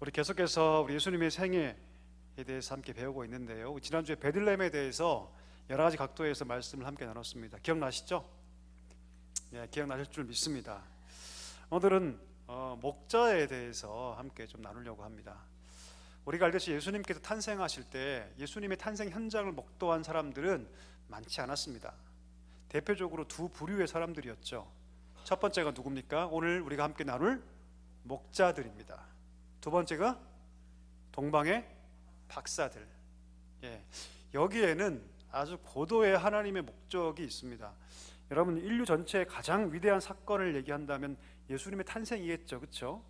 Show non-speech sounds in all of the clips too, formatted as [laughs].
우리 계속해서 우리 예수님의 생애에 대해서 함께 배우고 있는데요. 지난주에 베들레헴에 대해서 여러 가지 각도에서 말씀을 함께 나눴습니다. 기억나시죠? 네, 기억나실 줄 믿습니다. 오늘은 어, 목자에 대해서 함께 좀 나누려고 합니다. 우리가 알듯이 예수님께서 탄생하실 때 예수님의 탄생 현장을 목도한 사람들은 많지 않았습니다. 대표적으로 두 부류의 사람들이었죠. 첫 번째가 누굽니까? 오늘 우리가 함께 나눌 목자들입니다. 두 번째가 동방의 박사들. 예, 여기에는 아주 고도의 하나님의 목적이 있습니다. 여러분 인류 전체의 가장 위대한 사건을 얘기한다면 예수님의 탄생이겠죠, 그렇죠?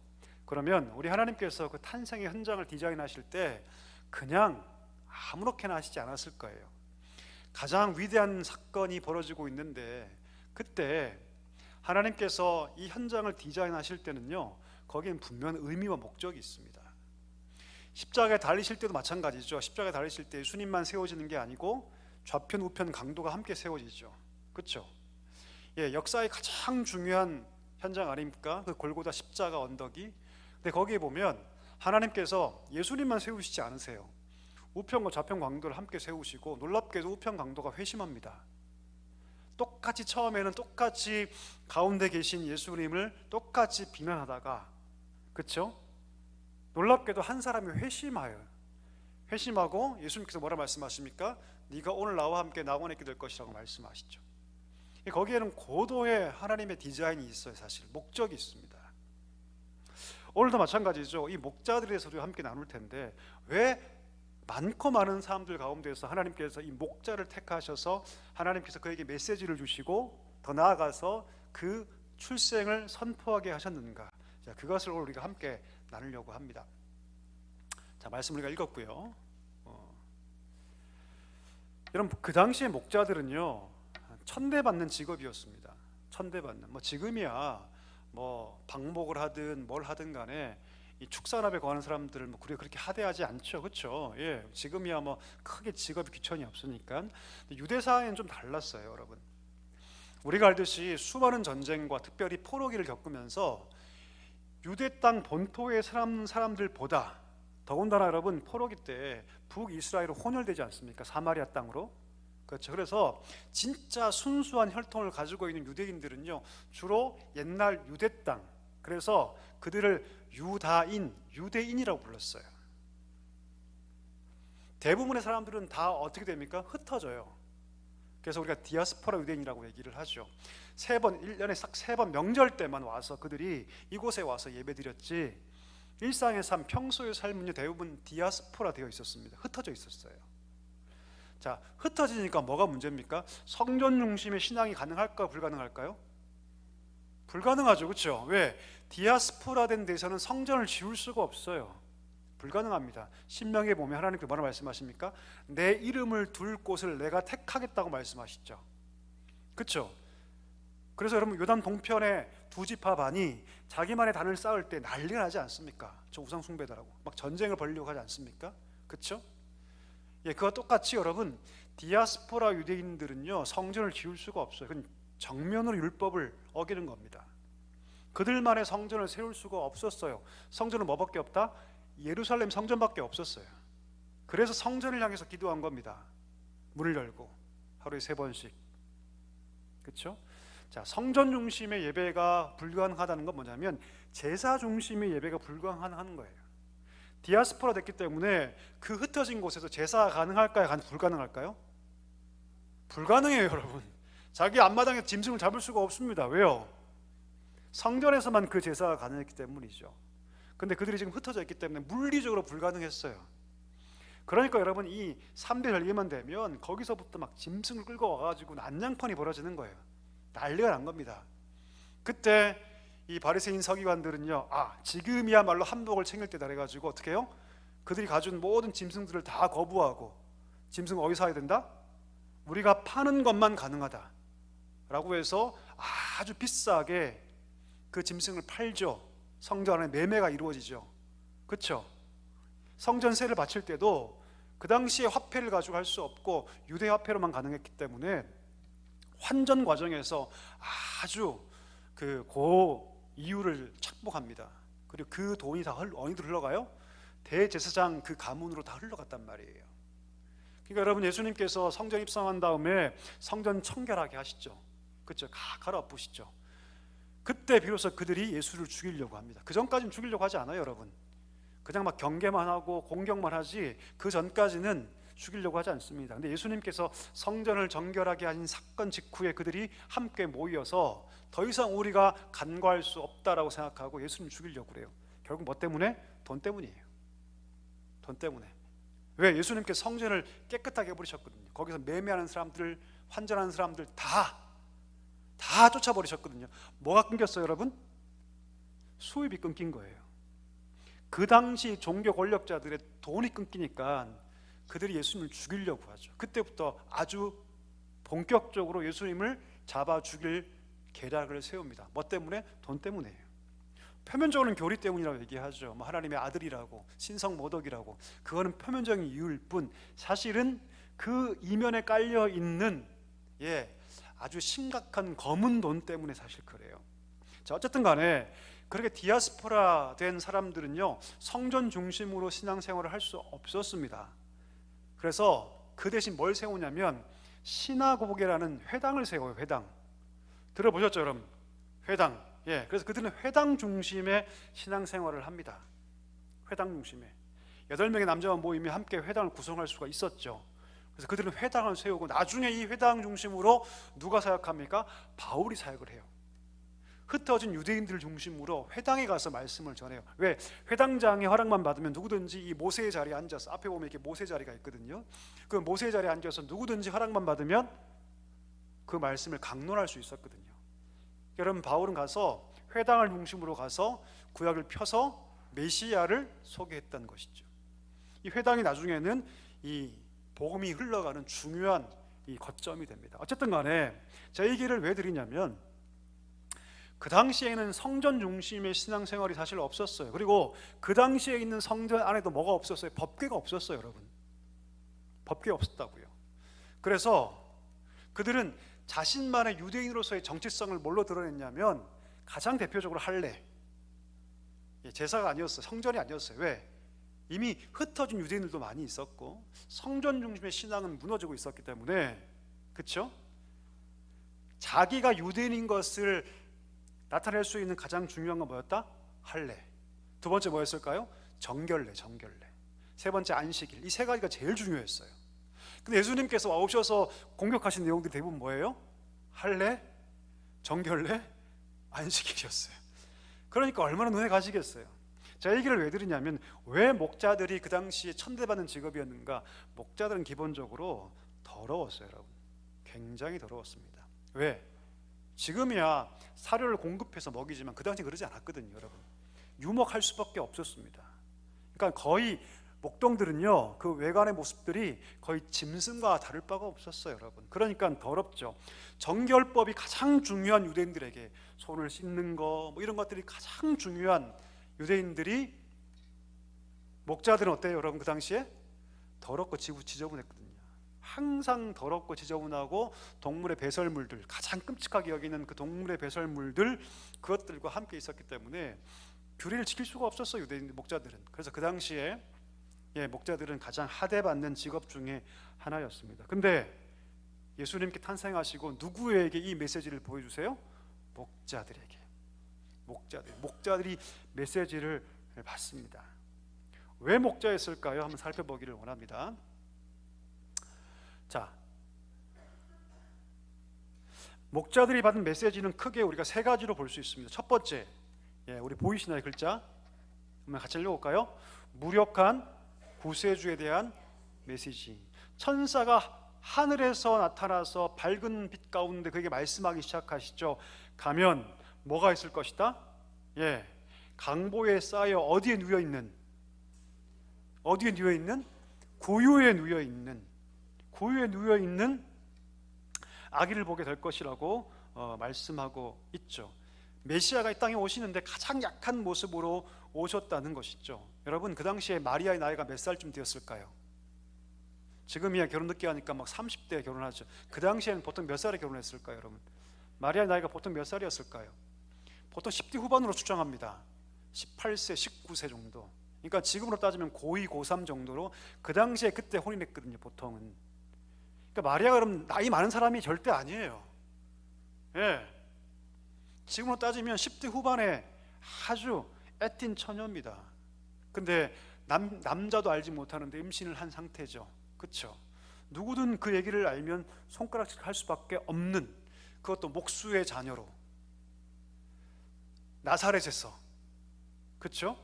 그러면 우리 하나님께서 그 탄생의 현장을 디자인하실 때 그냥 아무렇게나 하시지 않았을 거예요. 가장 위대한 사건이 벌어지고 있는데 그때 하나님께서 이 현장을 디자인하실 때는요 거기엔 분명 의미와 목적이 있습니다. 십자가에 달리실 때도 마찬가지죠. 십자가에 달리실 때 예수님만 세워지는 게 아니고 좌편 우편 강도가 함께 세워지죠. 그렇죠? 예, 역사의 가장 중요한 현장 아닙니까? 그 골고다 십자가 언덕이. 근데 거기에 보면 하나님께서 예수님만 세우시지 않으세요. 우편과 좌편 강도를 함께 세우시고 놀랍게도 우편 강도가 회심합니다. 똑같이 처음에는 똑같이 가운데 계신 예수님을 똑같이 비난하다가 그렇죠? 놀랍게도 한 사람이 회심하여 회심하고 예수님께서 뭐라 말씀하십니까? 네가 오늘 나와 함께 낙원에 있게 될 것이라고 말씀하시죠. 거기에는 고도의 하나님의 디자인이 있어요, 사실 목적이 있습니다. 오늘도 마찬가지죠. 이 대해서 우리가 함께 나눌 텐데 왜 많고 많은 사람들 가운데서 하나님께서 이 목자를 택하셔서 하나님께서 그에게 메시지를 주시고 더 나아가서 그 출생을 선포하게 하셨는가? 자, 그것을 오늘 우리가 함께 나누려고 합니다. 자, 말씀 우리가 읽었고요. 어. 여러분 그 당시에 목자들은요 천대받는 직업이었습니다. 천대받는 뭐 지금이야 뭐 방목을 하든 뭘 하든 간에 이 축산업에 관한 사람들을 뭐 그래 그렇게 하대하지 않죠, 그렇죠? 예, 지금이야 뭐 크게 직업이 귀천이 없으니까 유대 사회는 좀 달랐어요, 여러분. 우리가 알듯이 수많은 전쟁과 특별히 포로기를 겪으면서 유대 땅 본토의 사람 사람들보다 더군다나 여러분 포로기 때 북이스라엘로 혼혈되지 않습니까? 사마리아 땅으로 그렇죠. 그래서 진짜 순수한 혈통을 가지고 있는 유대인들은요 주로 옛날 유대 땅 그래서 그들을 유다인, 유대인이라고 불렀어요. 대부분의 사람들은 다 어떻게 됩니까? 흩어져요. 그래서 우리가 디아스포라 유대인이라고 얘기를 하죠. 세 번, 1년에 싹 세 번 명절 때만 와서 그들이 이곳에 와서 예배드렸지 일상의 삶, 평소의 삶은요 대부분 디아스포라 되어 있었습니다. 흩어져 있었어요. 자, 흩어지니까 뭐가 문제입니까? 성전 중심의 신앙이 가능할까 불가능할까요? 불가능하죠, 그렇죠? 왜? 디아스포라 된 데서는 성전을 지을 수가 없어요. 불가능합니다. 신명에 보면 하나님께 뭐라 말씀하십니까? 내 이름을 둘 곳을 내가 택하겠다고 말씀하시죠. 그렇죠? 그래서 여러분 요단 동편에 두 지파 반이 자기만의 단을 쌓을 때 난리가 나지 않습니까? 저 우상 숭배다라고 막 전쟁을 벌리려고 하지 않습니까? 그렇죠? 예, 그와 똑같이 여러분 디아스포라 유대인들은요 성전을 지을 수가 없어요. 그건 정면으로 율법을 어기는 겁니다. 그들만의 성전을 세울 수가 없었어요. 성전은 뭐밖에 없다? 예루살렘 성전밖에 없었어요. 그래서 성전을 향해서 기도한 겁니다. 문을 열고 하루에 세 번씩. 그렇죠? 자, 성전 중심의 예배가 불가능하다는 건 뭐냐면 제사 중심의 예배가 불가능한 거예요. 디아스포라 됐기 때문에 그 흩어진 곳에서 제사가 가능할까요? 불가능할까요? 불가능해요, 여러분. 자기 앞마당에 짐승을 잡을 수가 없습니다. 왜요? 성전에서만 그 제사가 가능했기 때문이죠. 근데 그들이 지금 흩어져 있기 때문에 물리적으로 불가능했어요. 그러니까 여러분 이 3대 절기만 되면 거기서부터 막 짐승을 끌고 와가지고 난장판이 벌어지는 거예요. 난리가 난 겁니다. 그때 이 바리새인 서기관들은요, 아 지금이야말로 한복을 챙길 때다 그래가지고 어떻게 해요? 그들이 가진 모든 짐승들을 다 거부하고 짐승 어디서 사야 된다? 우리가 파는 것만 가능하다. 라고 해서 아주 비싸게 그 짐승을 팔죠. 성전 안에 매매가 이루어지죠. 그렇죠? 성전세를 바칠 때도 그 당시에 화폐를 가지고 할 수 없고 유대 화폐로만 가능했기 때문에 환전 과정에서 아주 그 고 이유를 착복합니다. 그리고 그 돈이 다 흘- 어디로 흘러가요? 대제사장 그 가문으로 다 흘러갔단 말이에요. 그러니까 여러분 예수님께서 성전 입성한 다음에 성전 청결하게 하시죠. 그렇죠? 가 갈아엎으시죠. 그때 비로소 그들이 예수를 죽이려고 합니다. 그 전까지는 죽이려고 하지 않아요, 여러분. 그냥 막 경계만 하고 공격만 하지 그 전까지는 죽이려고 하지 않습니다. 근데 예수님께서 성전을 정결하게 하신 사건 직후에 그들이 함께 모여서 더 이상 우리가 간과할 수 없다라고 생각하고 예수님 죽이려고 그래요. 결국 뭐 때문에? 돈 때문이에요. 돈 때문에. 왜 예수님께 성전을 깨끗하게 해버리셨거든요. 거기서 매매하는 사람들, 환전하는 사람들 다, 다 쫓아버리셨거든요. 뭐가 끊겼어요, 여러분? 수입이 끊긴 거예요. 그 당시 종교 권력자들의 돈이 끊기니까 그들이 예수님을 죽이려고 하죠. 그때부터 아주 본격적으로 예수님을 잡아 죽일 계략을 세웁니다. 뭐 때문에? 돈 때문에요. 표면적으로는 교리 때문이라고 얘기하죠. 뭐 하나님의 아들이라고 신성 모독이라고 그거는 표면적인 이유일 뿐 사실은 그 이면에 깔려 있는 예 아주 심각한 검은 돈 때문에 사실 그래요. 자 어쨌든 간에 그렇게 디아스포라 된 사람들은요 성전 중심으로 신앙생활을 할 수 없었습니다. 그래서 그 대신 뭘 세우냐면 시나고게라는 회당을 세워요. 회당 들어보셨죠, 여러분? 회당. 예, 그래서 그들은 회당 중심의 신앙생활을 합니다. 회당 중심에 여덟 명의 남자와 모임이 함께 회당을 구성할 수가 있었죠. 그래서 그들은 회당을 세우고 나중에 이 회당 중심으로 누가 사역합니까? 바울이 사역을 해요. 흩어진 유대인들 중심으로 회당에 가서 말씀을 전해요. 왜? 회당장의 허락만 받으면 누구든지 이 모세의 자리에 앉아서 앞에 보면 이렇게 모세 자리가 있거든요. 그 모세 자리에 앉아서 누구든지 허락만 받으면 그 말씀을 강론할 수 있었거든요. 여러분 바울은 가서 회당을 중심으로 가서 구약을 펴서 메시아를 소개했던 것이죠. 이 회당이 나중에는 이 복음이 흘러가는 중요한 이 거점이 됩니다. 어쨌든 간에 이 얘기를 왜 드리냐면 그 당시에는 성전 중심의 신앙생활이 사실 없었어요. 그리고 그 당시에 있는 성전 안에도 뭐가 없었어요? 법궤가 없었어요, 여러분. 법궤 없었다고요. 그래서 그들은 자신만의 유대인으로서의 정체성을 뭘로 드러냈냐면 가장 대표적으로 할례. 예, 제사가 아니었어요. 성전이 아니었어요. 왜? 이미 흩어진 유대인들도 많이 있었고 성전 중심의 신앙은 무너지고 있었기 때문에 그렇죠? 자기가 유대인인 것을 나타낼 수 있는 가장 중요한 건 뭐였다? 할례. 두 번째 뭐였을까요? 정결례, 정결례. 세 번째 안식일. 이 세 가지가 제일 중요했어요. 근데 예수님께서 오셔서 공격하신 내용들이 대부분 뭐예요? 할례, 정결례, 안식일이었어요. 그러니까 얼마나 눈에 가시겠어요. 자, 얘기를 왜 드리냐면 왜 목자들이 그 당시에 천대받는 직업이었는가? 목자들은 기본적으로 더러웠어요, 여러분. 굉장히 더러웠습니다. 왜? 지금이야 사료를 공급해서 먹이지만 그 당시 그러지 않았거든요, 여러분. 유목할 수밖에 없었습니다. 그러니까 거의 목동들은요 그 외관의 모습들이 거의 짐승과 다를 바가 없었어요, 여러분. 그러니까 더럽죠. 정결법이 가장 중요한 유대인들에게 손을 씻는 거, 뭐 이런 것들이 가장 중요한 유대인들이 목자들은 어때요, 여러분? 그 당시에 더럽고 지저분했거든요. 항상 더럽고 지저분하고 동물의 배설물들 가장 끔찍하게 여기는 그 동물의 배설물들 그것들과 함께 있었기 때문에 규례를 지킬 수가 없었어요 유대인 목자들은 그래서 그 당시에 예, 목자들은 가장 하대받는 직업 중에 하나였습니다. 근데 예수님께 탄생하시고 누구에게 이 메시지를 보여주세요? 목자들에게. 목자들, 목자들이 메시지를 받습니다. 왜 목자였을까요? 한번 살펴보기를 원합니다. 자, 목자들이 받은 메시지는 크게 우리가 세 가지로 볼 수 있습니다. 첫 번째, 예, 우리 보이시나요 글자? 한번 같이 읽어볼까요? 무력한 구세주에 대한 메시지. 천사가 하늘에서 나타나서 밝은 빛 가운데 그에게 말씀하기 시작하시죠. 가면 뭐가 있을 것이다? 예, 강보에 쌓여 어디에 누워 있는? 어디에 누워 있는? 고요에 누워 있는. 고요에 누워 있는 아기를 보게 될 것이라고 어, 말씀하고 있죠. 메시아가 이 땅에 오시는데 가장 약한 모습으로 오셨다는 것이죠. 여러분 그 당시에 마리아의 나이가 몇 살쯤 되었을까요? 지금이야 결혼 늦게 하니까 막 30대에 결혼하죠. 그 당시에는 보통 몇 살에 결혼했을까요, 여러분? 마리아의 나이가 보통 몇 살이었을까요? 보통 10대 후반으로 추정합니다. 18세, 19세 정도. 그러니까 지금으로 따지면 고2, 고3 정도로 그 당시에 그때 혼인했거든요, 보통은. 그러니까 마리아가 그럼 나이 많은 사람이 절대 아니에요. 예. 지금으로 따지면 10대 후반에 아주 애띤 처녀입니다. 근데 남, 남자도 알지 못하는데 임신을 한 상태죠. 그렇죠? 누구든 그 얘기를 알면 손가락질 할 수밖에 없는 그것도 목수의 자녀로 나사렛에서 그렇죠?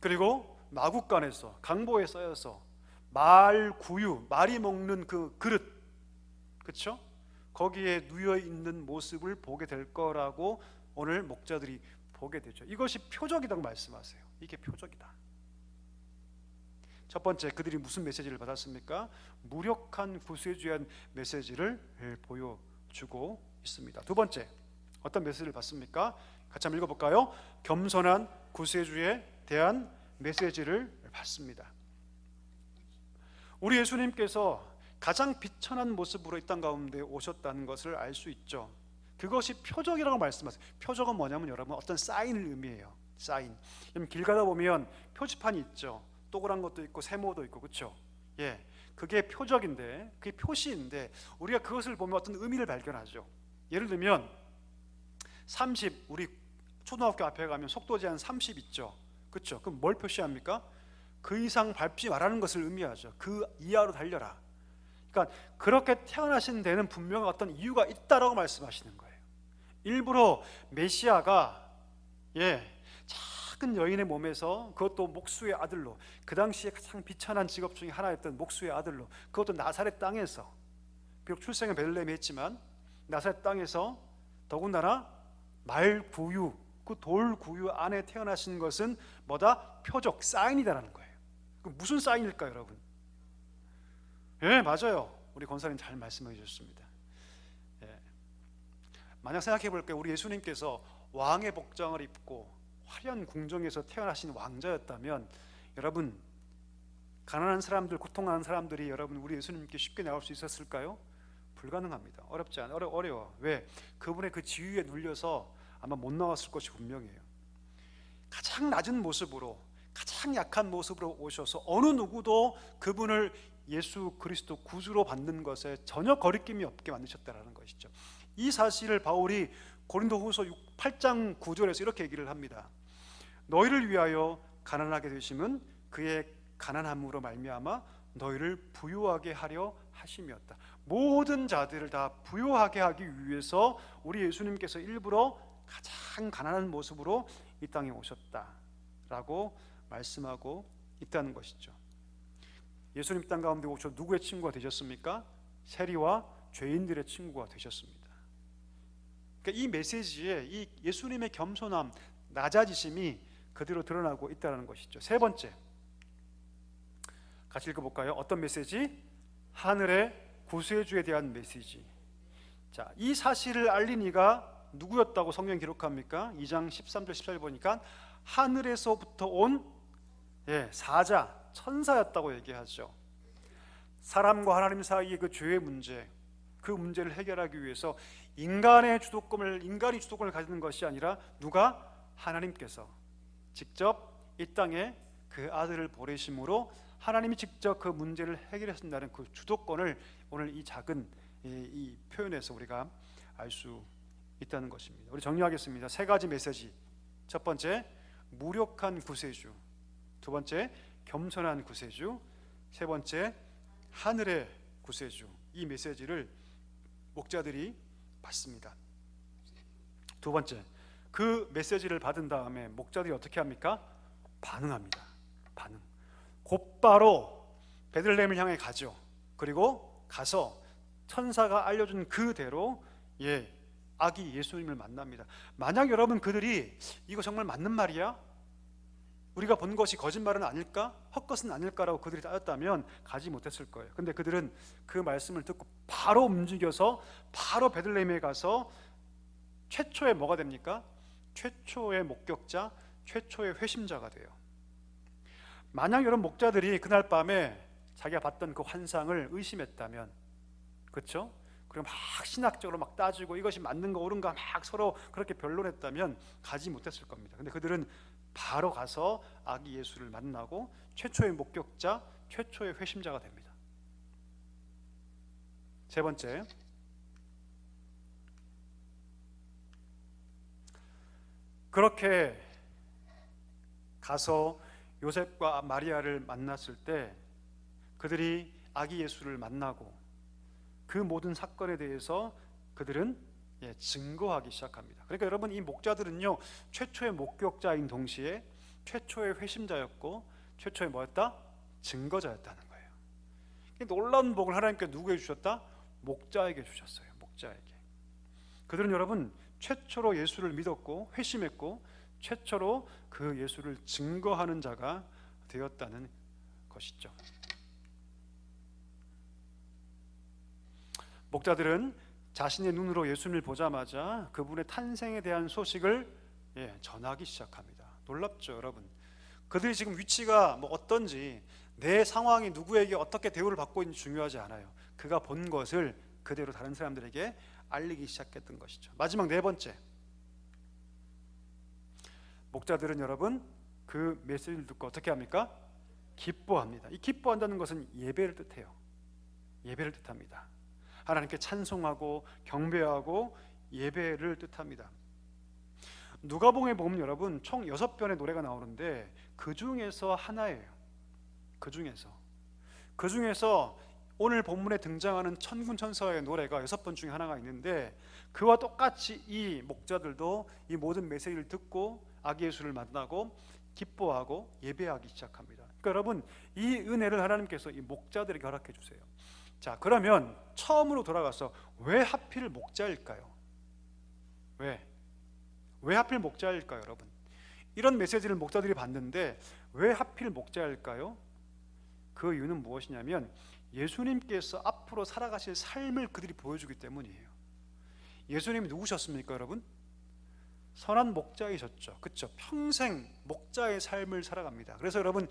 그리고 마국간에서 강보에 쌓여서 말 구유 말이 먹는 그 그릇 그렇죠? 거기에 누여 있는 모습을 보게 될 거라고 오늘 목자들이 보게 되죠. 이것이 표적이라고 말씀하세요. 이게 표적이다. 첫 번째 그들이 무슨 메시지를 받았습니까? 무력한 구세주의 메시지를 보여주고 있습니다. 두 번째 어떤 메시지를 받습니까? 같이 한번 읽어볼까요? 겸손한 구세주에 대한 메시지를 받습니다. 우리 예수님께서 가장 비천한 모습으로 이 땅 가운데 오셨다는 것을 알 수 있죠. 그것이 표적이라고 말씀하세요. 표적은 뭐냐면 여러분 어떤 사인을 의미해요. 사인. 길 가다 보면 표지판이 있죠. 동그란 것도 있고 세모도 있고 그렇죠. 예, 그게 표적인데, 그게 표시인데 우리가 그것을 보면 어떤 의미를 발견하죠. 예를 들면 30 우리 초등학교 앞에 가면 속도 제한 30 있죠. 그렇죠. 그럼 뭘 표시합니까? 그 이상 밟지 말라는 것을 의미하죠. 그 이하로 달려라. 그러니까 그렇게 태어나신 데는 분명 어떤 이유가 있다라고 말씀하시는 거예요. 일부러 메시아가 예 작은 여인의 몸에서 그것도 목수의 아들로 그 당시에 가장 비천한 직업 중에 하나였던 목수의 아들로 그것도 나사렛 땅에서 비록 출생은 베들레헴에 했지만 나사렛 땅에서 더군다나 말 구유 그 돌 구유 안에 태어나신 것은 뭐다 표적 사인이다라는 거예요. 그 무슨 사인일까요, 여러분? 예, 맞아요. 우리 권사님 잘 말씀해 주셨습니다. 예. 만약 생각해 볼게요. 우리 예수님께서 왕의 복장을 입고 화려한 궁정에서 태어나신 왕자였다면 여러분 가난한 사람들, 고통하는 사람들이 여러분 우리 예수님께 쉽게 나올 수 있었을까요? 불가능합니다. 어렵지 않아. 어려, 어려워. 왜? 그분의 그 지위에 눌려서 아마 못 나왔을 것이 분명해요. 가장 낮은 모습으로 가장 약한 모습으로 오셔서 어느 누구도 그분을 예수 그리스도 구주로 받는 것에 전혀 거리낌이 없게 만드셨다라는 것이죠. 이 사실을 바울이 고린도후서 8장 9절에서 이렇게 얘기를 합니다. 너희를 위하여 가난하게 되심은 그의 가난함으로 말미암아 너희를 부유하게 하려 하심이었다. 모든 자들을 다 부유하게 하기 위해서 우리 예수님께서 일부러 가장 가난한 모습으로 이 땅에 오셨다라고 말씀하고 있다는 것이죠. 예수님 땅 가운데 오셔 누구의 친구가 되셨습니까? 세리와 죄인들의 친구가 되셨습니다. 그러니까 이 메시지에 이 예수님의 겸손함, 낮아지심이 그대로 드러나고 있다는 것이죠. 세 번째, 같이 읽어볼까요? 어떤 메시지? 하늘의 구세주에 대한 메시지. 자, 이 사실을 알린 이가 누구였다고 성경 기록합니까? 2장 13절 14절 보니까 하늘에서부터 온 예, 사자, 천사였다고 얘기하죠. 사람과 하나님 사이의 그 죄의 문제, 그 문제를 해결하기 위해서 인간의 주도권을 인간이 주도권을 가지는 것이 아니라 누가 하나님께서 직접 이 땅에 그 아들을 보내심으로 하나님이 직접 그 문제를 해결하신다는 그 주도권을 오늘 이 작은 이, 이 표현에서 우리가 알 수 있다는 것입니다. 우리 정리하겠습니다. 세 가지 메시지. 첫 번째, 무력한 구세주. 두 번째, 겸손한 구세주. 세 번째, 하늘의 구세주. 이 메시지를 목자들이 받습니다. 두 번째, 그 메시지를 받은 다음에 목자들이 어떻게 합니까? 반응합니다. 반응. 곧바로 베들레헴을 향해 가죠. 그리고 가서 천사가 알려준 그대로 예 아기 예수님을 만납니다. 만약 여러분 그들이 이거 정말 맞는 말이야? 우리가 본 것이 거짓말은 아닐까? 헛것은 아닐까라고 그들이 따졌다면 가지 못했을 거예요. 근데 그들은 그 말씀을 듣고 바로 움직여서 바로 베들레헴에 가서 최초의 뭐가 됩니까? 최초의 목격자, 최초의 회심자가 돼요. 만약 여러분 목자들이 그날 밤에 자기가 봤던 그 환상을 의심했다면, 그렇죠? 그리고 막 신학적으로 막 따지고 이것이 맞는 거 옳은가 막 서로 그렇게 변론했다면 가지 못했을 겁니다. 근데 그들은 바로 가서 아기 예수를 만나고 최초의 목격자, 최초의 회심자가 됩니다. 세 번째, 그렇게 가서 요셉과 마리아를 만났을 때 그들이 아기 예수를 만나고 그 모든 사건에 대해서 그들은 예, 증거하기 시작합니다. 그러니까 여러분 이 목자들은요 최초의 목격자인 동시에 최초의 회심자였고 최초의 뭐였다? 증거자였다는 거예요. 이 놀라운 복을 하나님께 누구에게 주셨다? 목자에게 주셨어요. 목자에게. 그들은 여러분 최초로 예수를 믿었고 회심했고 최초로 그 예수를 증거하는 자가 되었다는 것이죠. 목자들은 자신의 눈으로 예수님을 보자마자 그분의 탄생에 대한 소식을 예, 전하기 시작합니다. 놀랍죠, 여러분. 그들이 지금 위치가 뭐 어떤지 내 상황이 누구에게 어떻게 대우를 받고 있는지 중요하지 않아요. 그가 본 것을 그대로 다른 사람들에게 알리기 시작했던 것이죠. 마지막 네 번째. 목자들은 여러분 그 메시지를 듣고 어떻게 합니까? 기뻐합니다. 이 기뻐한다는 것은 예배를 뜻해요. 예배를 뜻합니다. 하나님께 찬송하고 경배하고 예배를 뜻합니다. 누가복음에 보면 여러분 총 여섯 편의 노래가 나오는데 그 중에서 하나예요. 그 중에서 그 중에서 오늘 본문에 등장하는 천군 천사의 노래가 여섯 번 중에 하나가 있는데 그와 똑같이 이 목자들도 이 모든 메시지를 듣고 아기 예수를 만나고 기뻐하고 예배하기 시작합니다. 그러니까 여러분 이 은혜를 하나님께서 이 목자들에게 허락해 주세요. 자 그러면 처음으로 돌아가서 왜 하필 목자일까요? 왜? 왜 하필 목자일까요, 여러분? 이런 메시지를 목자들이 받는데 왜 하필 목자일까요? 그 이유는 무엇이냐면 예수님께서 앞으로 살아가실 삶을 그들이 보여주기 때문이에요. 예수님이 누구셨습니까, 여러분? 선한 목자이셨죠. 그렇죠? 평생 목자의 삶을 살아갑니다. 그래서 여러분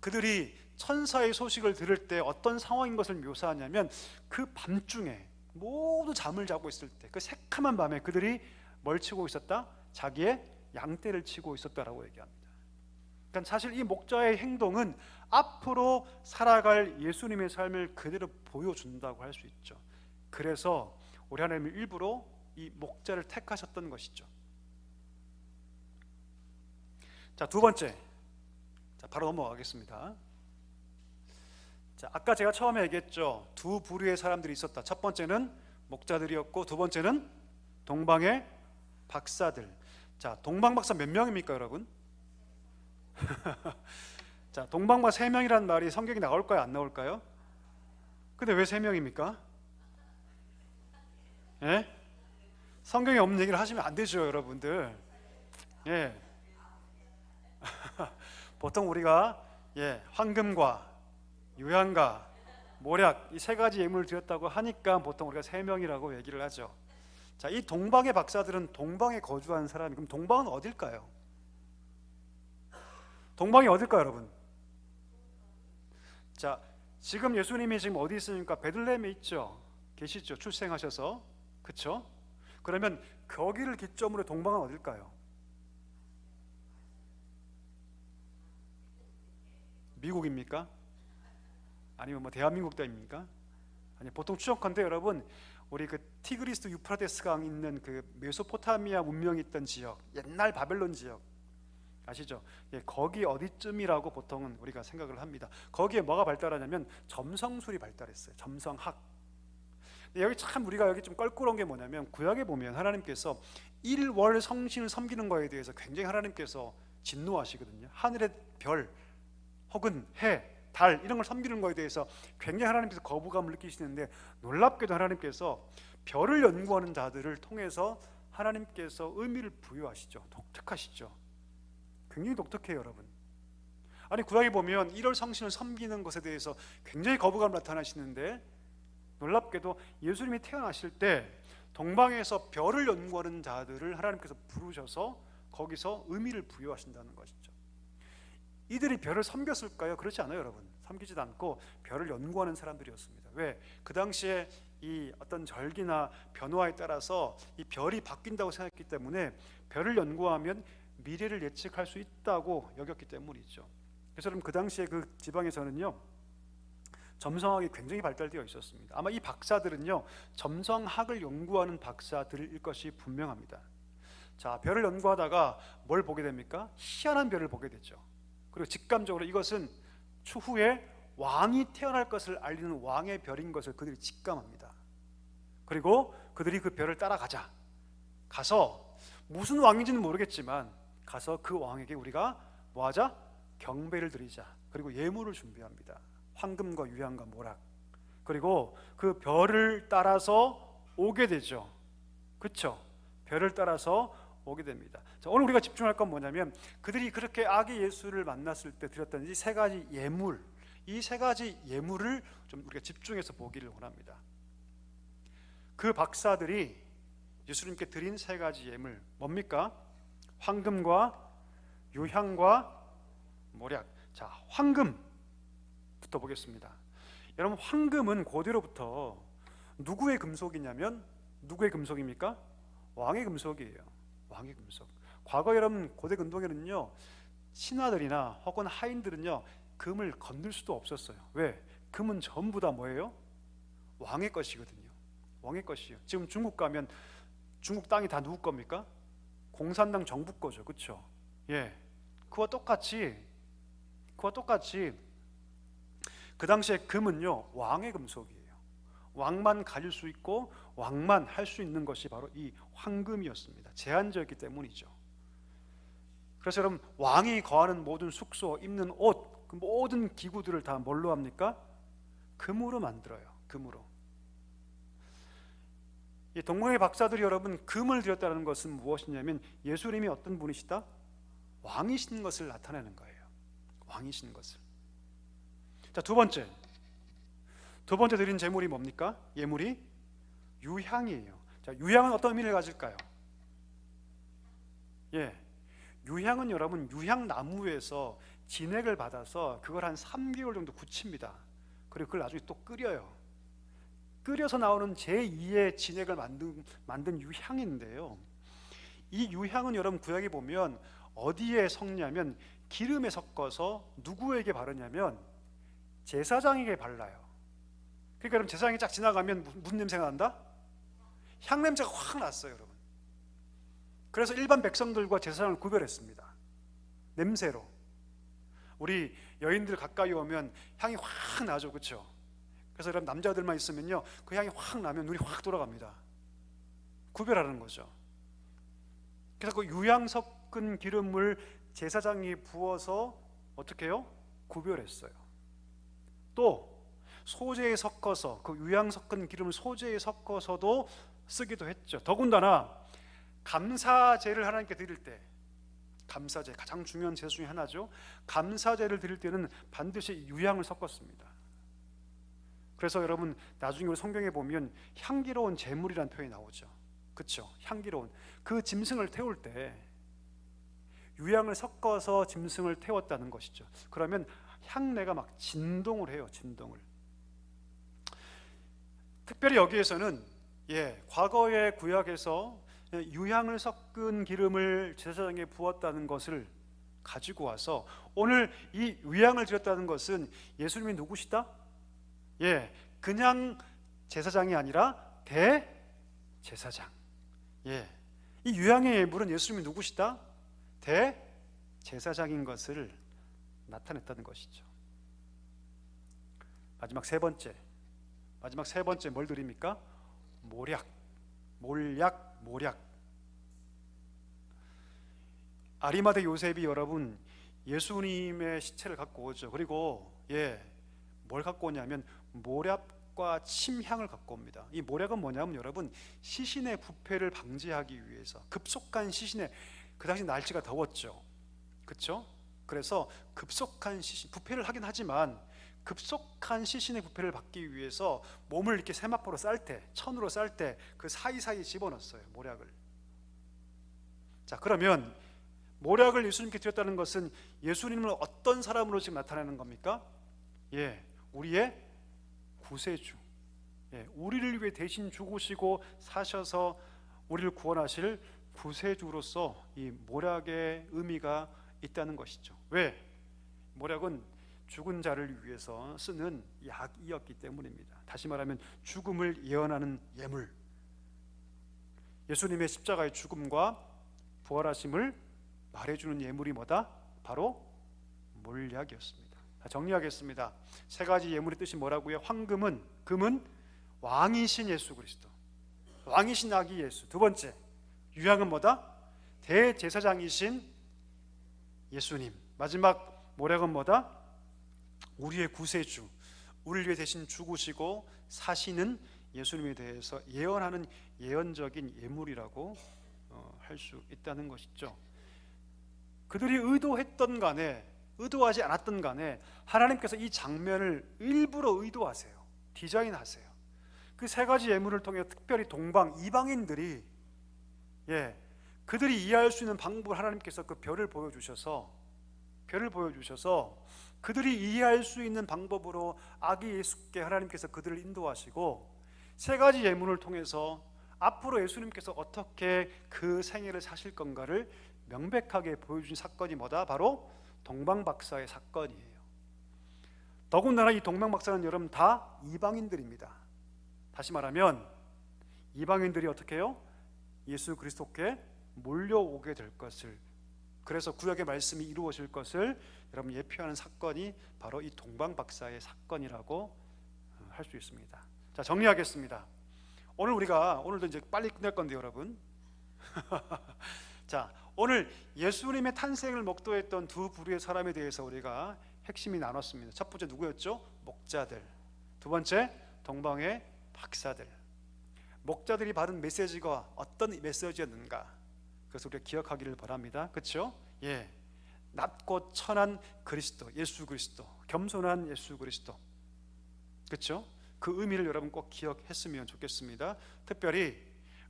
그들이 천사의 소식을 들을 때 어떤 상황인 것을 묘사하냐면 그 밤중에 모두 잠을 자고 있을 때 그 새카만 밤에 그들이 뭘 치고 있었다? 자기의 양떼를 치고 있었다라고 얘기합니다. 그러니까 사실 이 목자의 행동은 앞으로 살아갈 예수님의 삶을 그대로 보여준다고 할 수 있죠. 그래서 우리 하나님이 일부러 이 목자를 택하셨던 것이죠. 자, 두 번째. 자, 바로 넘어가겠습니다. 자, 아까 제가 처음에 얘기했죠. 두 부류의 사람들이 있었다. 첫 번째는 목자들이었고 두 번째는 동방의 박사들. 자, 동방 박사 몇 명입니까, 여러분? [laughs] 자, 동방박 세 명이란 말이 성경에 나올까요, 안 나올까요? 근데 왜 세 명입니까? 예? 성경에 없는 얘기를 하시면 안 되죠, 여러분들. 예. [laughs] 보통 우리가 예, 황금과 유향과 모략 이 세 가지 예물을 드렸다고 하니까 보통 우리가 세 명이라고 얘기를 하죠. 자, 이 동방의 박사들은 동방에 거주한 사람이 그럼 동방은 어딜까요? 동방이 어딜까요, 여러분? 자, 지금 예수님이 지금 어디 있으니까 베들레헴에 있죠. 계시죠. 출생하셔서. 그렇죠? 그러면 거기를 기점으로 동방은 어딜까요? 미국입니까? 아니면 뭐 대한민국 땅입니까? 아니 보통 추적컨대 여러분 우리 그 티그리스 유프라데스 강 있는 그 메소포타미아 문명이 있던 지역 옛날 바벨론 지역 아시죠? 예, 거기 어디쯤이라고 보통은 우리가 생각을 합니다. 거기에 뭐가 발달하냐면 점성술이 발달했어요. 점성학. 여기 참 우리가 여기 좀 껄끄러운 게 뭐냐면 구약에 보면 하나님께서 일월 성신을 섬기는 거에 대해서 굉장히 하나님께서 진노하시거든요. 하늘의 별 혹은 해, 달 이런 걸 섬기는 거에 대해서 굉장히 하나님께서 거부감을 느끼시는데 놀랍게도 하나님께서 별을 연구하는 자들을 통해서 하나님께서 의미를 부여하시죠. 독특하시죠. 굉장히 독특해요, 여러분. 아니 구약에 보면 1월 성신을 섬기는 것에 대해서 굉장히 거부감 나타나시는데 놀랍게도 예수님이 태어나실 때 동방에서 별을 연구하는 자들을 하나님께서 부르셔서 거기서 의미를 부여하신다는 것이죠. 이들이 별을 섬겼을까요? 그렇지 않아요, 여러분. 섬기지도 않고 별을 연구하는 사람들이었습니다. 왜? 그 당시에 이 어떤 절기나 변화에 따라서 이 별이 바뀐다고 생각했기 때문에 별을 연구하면 미래를 예측할 수 있다고 여겼기 때문이죠. 그래서 그 당시에 그 지방에서는요 점성학이 굉장히 발달되어 있었습니다. 아마 이 박사들은요 점성학을 연구하는 박사들일 것이 분명합니다. 자 별을 연구하다가 뭘 보게 됩니까? 희한한 별을 보게 되죠. 그리고 직감적으로 이것은 추후에 왕이 태어날 것을 알리는 왕의 별인 것을 그들이 직감합니다. 그리고 그들이 그 별을 따라가자. 가서 무슨 왕인지는 모르겠지만 가서 그 왕에게 우리가 뭐하자? 경배를 드리자. 그리고 예물을 준비합니다. 황금과 유향과 모락. 그리고 그 별을 따라서 오게 되죠. 그렇죠? 별을 따라서 오게 됩니다. 자, 오늘 우리가 집중할 건 뭐냐면 그들이 그렇게 아기 예수를 만났을 때 드렸던 이 세 가지 예물, 이 세 가지 예물을 좀 우리가 집중해서 보기를 원합니다. 그 박사들이 예수님께 드린 세 가지 예물 뭡니까? 황금과 유향과 모략. 자, 황금부터 보겠습니다. 여러분 황금은 고대로부터 누구의 금속이냐면 누구의 금속입니까? 왕의 금속이에요. 왕의 금속. 과거 여러분 고대 근동에는요 신하들이나 혹은 하인들은요 금을 건들 수도 없었어요. 왜? 금은 전부 다 뭐예요? 왕의 것이거든요. 왕의 것이요. 지금 중국 가면 중국 땅이 다 누구 겁니까? 공산당 정부 거죠, 그렇죠? 예, 그와 똑같이 그와 똑같이 그 당시에 금은요 왕의 금속이에요. 왕만 가질 수 있고 왕만 할 수 있는 것이 바로 이 황금이었습니다. 제한적이기 때문이죠. 그래서 여러분 왕이 거하는 모든 숙소, 입는 옷, 그 모든 기구들을 다 뭘로 합니까? 금으로 만들어요. 금으로. 이 동방의 박사들이 여러분 금을 들였다는 것은 무엇이냐면 예수님이 어떤 분이시다? 왕이신 것을 나타내는 거예요. 왕이신 것을. 자, 두 번째. 두 번째 드린 제물이 뭡니까? 예물이 유향이에요. 자, 유향은 어떤 의미를 가질까요? 예. 유향은 여러분 유향 나무에서 진액을 받아서 그걸 한 3개월 정도 굳힙니다. 그리고 그걸 나중에 또 끓여요. 끓여서 나오는 제2의 진액을 만든, 만든 유향인데요. 이 유향은 여러분 구약에 보면 어디에 섞냐면 기름에 섞어서 누구에게 바르냐면 제사장에게 발라요. 그러니까 여러분 제사장이 쫙 지나가면 무슨 냄새가 난다? 향 냄새가 확 났어요, 여러분. 그래서 일반 백성들과 제사장을 구별했습니다. 냄새로. 우리 여인들 가까이 오면 향이 확 나죠, 그렇죠? 그래서 여러분 남자들만 있으면요, 그 향이 확 나면 눈이 확 돌아갑니다. 구별하는 거죠. 그래서 그 유향 섞은 기름을 제사장이 부어서 어떻게 해요? 구별했어요. 또 소재에 섞어서 그 유향 섞은 기름을 소재에 섞어서도 쓰기도 했죠. 더군다나 감사제를 하나님께 드릴 때 감사제 가장 중요한 제수 중에 하나죠. 감사제를 드릴 때는 반드시 유향을 섞었습니다. 그래서 여러분 나중에 우리 성경에 보면 향기로운 제물이라는 표현이 나오죠. 그렇죠? 향기로운 그 짐승을 태울 때 유향을 섞어서 짐승을 태웠다는 것이죠. 그러면 향내가 막 진동을 해요. 진동을. 특별히 여기에서는 예, 과거의 구약에서 유향을 섞은 기름을 제사장에 부었다는 것을 가지고 와서 오늘 이 유향을 드렸다는 것은 예수님이 누구시다? 예, 그냥 제사장이 아니라 대 제사장. 예, 이 유향의 예물은 예수님이 누구시다? 대 제사장인 것을 나타냈다는 것이죠. 마지막 세 번째, 마지막 세 번째 뭘 드립니까? 모략, 몰약, 모략. 아리마대 요셉이 여러분 예수님의 시체를 갖고 오죠. 그리고 예, 뭘 갖고 오냐면 모략과 침향을 갖고 옵니다. 이 모략은 뭐냐면 여러분 시신의 부패를 방지하기 위해서 급속한 시신의 그 당시 날씨가 더웠죠. 그렇죠? 그래서 급속한 시신 부패를 하긴 하지만 급속한 시신의 부패를 받기 위해서 몸을 이렇게 세마포로 쌀 때, 천으로 쌀 때 그 사이사이 집어넣었어요. 모략을. 자, 그러면 모략을 예수님께 드렸다는 것은 예수님을 어떤 사람으로 지금 나타내는 겁니까? 예, 우리의 구세주. 예, 우리를 위해 대신 죽으시고 사셔서 우리를 구원하실 구세주로서 이 모략의 의미가 있다는 것이죠. 왜? 모략은 죽은 자를 위해서 쓰는 약이었기 때문입니다. 다시 말하면 죽음을 예언하는 예물. 예수님의 십자가의 죽음과 부활하심을 말해주는 예물이 뭐다? 바로 몰약이었습니다. 자, 정리하겠습니다. 세 가지 예물의 뜻이 뭐라고요? 황금은 금은 왕이신 예수 그리스도. 왕이신 아기 예수. 두 번째 유향은 뭐다? 대제사장이신 예수님. 마지막 모략은 뭐다? 우리의 구세주. 우리를 위해 대신 죽으시고 사시는 예수님에 대해서 예언하는 예언적인 예물이라고 어, 할수 있다는 것이죠. 그들이 의도했던 간에 의도하지 않았던 간에 하나님께서 이 장면을 일부러 의도하세요. 디자인하세요. 그 세 가지 예물을 통해 특별히 동방 이방인들이 예 그들이 이해할 수 있는 방법을 하나님께서 그 별을 보여주셔서 별을 보여주셔서 그들이 이해할 수 있는 방법으로 아기 예수께 하나님께서 그들을 인도하시고 세 가지 예물을 통해서 앞으로 예수님께서 어떻게 그 생애를 사실 건가를 명백하게 보여준 사건이 뭐다? 바로 동방박사의 사건이에요. 더군다나 이 동방박사는 여러분 다 이방인들입니다. 다시 말하면 이방인들이 어떻게 해요? 예수 그리스도께 몰려오게 될 것을 그래서 구약의 말씀이 이루어질 것을 여러분 예표하는 사건이 바로 이 동방 박사의 사건이라고 할 수 있습니다. 자 정리하겠습니다. 오늘 우리가 오늘도 이제 빨리 끝낼 건데 여러분. [laughs] 자 오늘 예수님의 탄생을 목도했던 두 부류의 사람에 대해서 우리가 핵심이 나눴습니다. 첫 번째 누구였죠? 목자들. 두 번째 동방의 박사들. 목자들이 받은 메시지가 어떤 메시지였는가? 그래서 우리가 기억하기를 바랍니다. 그렇죠? 예. 낮고 천한 그리스도, 예수 그리스도, 겸손한 예수 그리스도. 그렇죠? 그 의미를 여러분 꼭 기억했으면 좋겠습니다. 특별히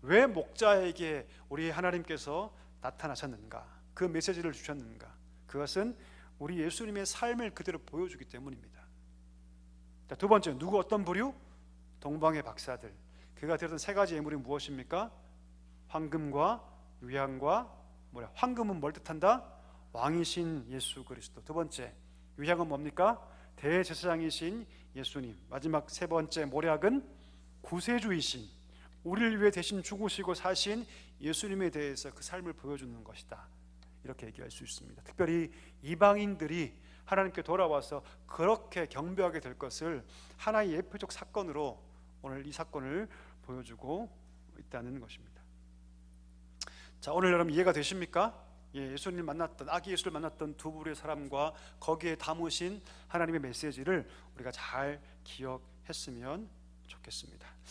왜 목자에게 우리 하나님께서 나타나셨는가? 그 메시지를 주셨는가? 그것은 우리 예수님의 삶을 그대로 보여주기 때문입니다. 자, 두 번째 누구 어떤 부류? 동방의 박사들. 그가 드렸던 세 가지 예물이 무엇입니까? 황금과 유향과 뭐야? 황금은 뭘 뜻한다? 왕이신 예수 그리스도. 두 번째 유향은 뭡니까? 대제사장이신 예수님. 마지막 세 번째 모략은 구세주이신 우리를 위해 대신 죽으시고 사신 예수님에 대해서 그 삶을 보여주는 것이다. 이렇게 얘기할 수 있습니다. 특별히 이방인들이 하나님께 돌아와서 그렇게 경배하게 될 것을 하나의 예표적 사건으로 오늘 이 사건을 보여주고 있다는 것입니다. 자, 오늘 여러분 이해가 되십니까? 예, 예수님 만났던 아기 예수를 만났던 두 부류의 사람과 거기에 담으신 하나님의 메시지를 우리가 잘 기억했으면 좋겠습니다.